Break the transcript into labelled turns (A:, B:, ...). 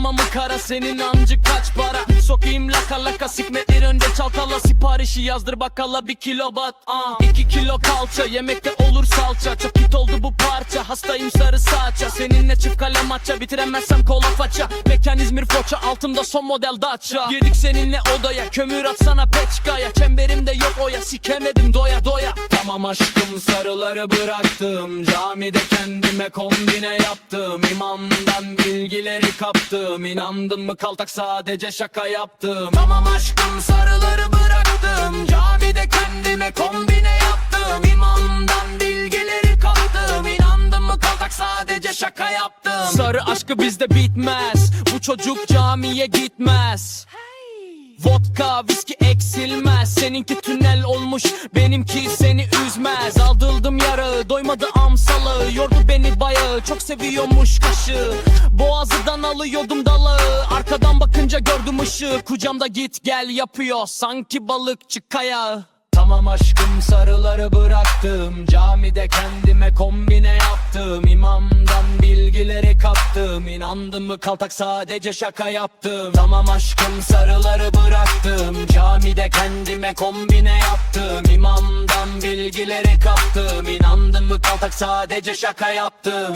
A: Karma mı kara senin amcık kaç para Sokayım laka laka sikmetleri önce çalkala. Siparişi yazdır bakala bir kilo bat uh. İki kilo kalça yemekte olur salça. Çok hit oldu bu parça hastayım sarı saça. Seninle çift kalem maça bitiremezsem kola faça. Mekan İzmir Foça altımda son model Dacia. Girdik seninle odaya kömür atsana peçkaya. Çemberimde yok oya sikemedim doya doya Tamam aşkım sarıları bıraktım. Camide kendime kombine yaptım. İmamdan bilgileri kaptım. İnandın mı kaltak sadece şaka yaptım. Tamam aşkım sarıları bıraktım. Camide kendime kombine yaptım. İmamdan bilgileri kaptım. İnandın mı kaltak sadece şaka yaptım. Sarı aşkı bizde bitmez. Bu çocuk camiye gitmez. Vodka, viski eksilmez. Seninki tünel olmuş Benimki seni üzmez Aldıldım yarağı Doymadı amsalı Yordu beni bayağı Çok seviyormuş kaşı. Boğazıdan alıyordum dalı Arkadan bakınca gördüm ışığı. Kucamda git gel yapıyor Sanki balıkçı kaya. Tamam aşkım sarıları bıraktım. Camide kendime kombine yaptım. İmamdan bilgileri kaptım. İnandın mı kaltak sadece şaka yaptım. Tamam aşkım sarıları bıraktım. Camide kendime kombine yaptım. İmamdan bilgileri kaptım. İnandın mı kaltak sadece şaka yaptım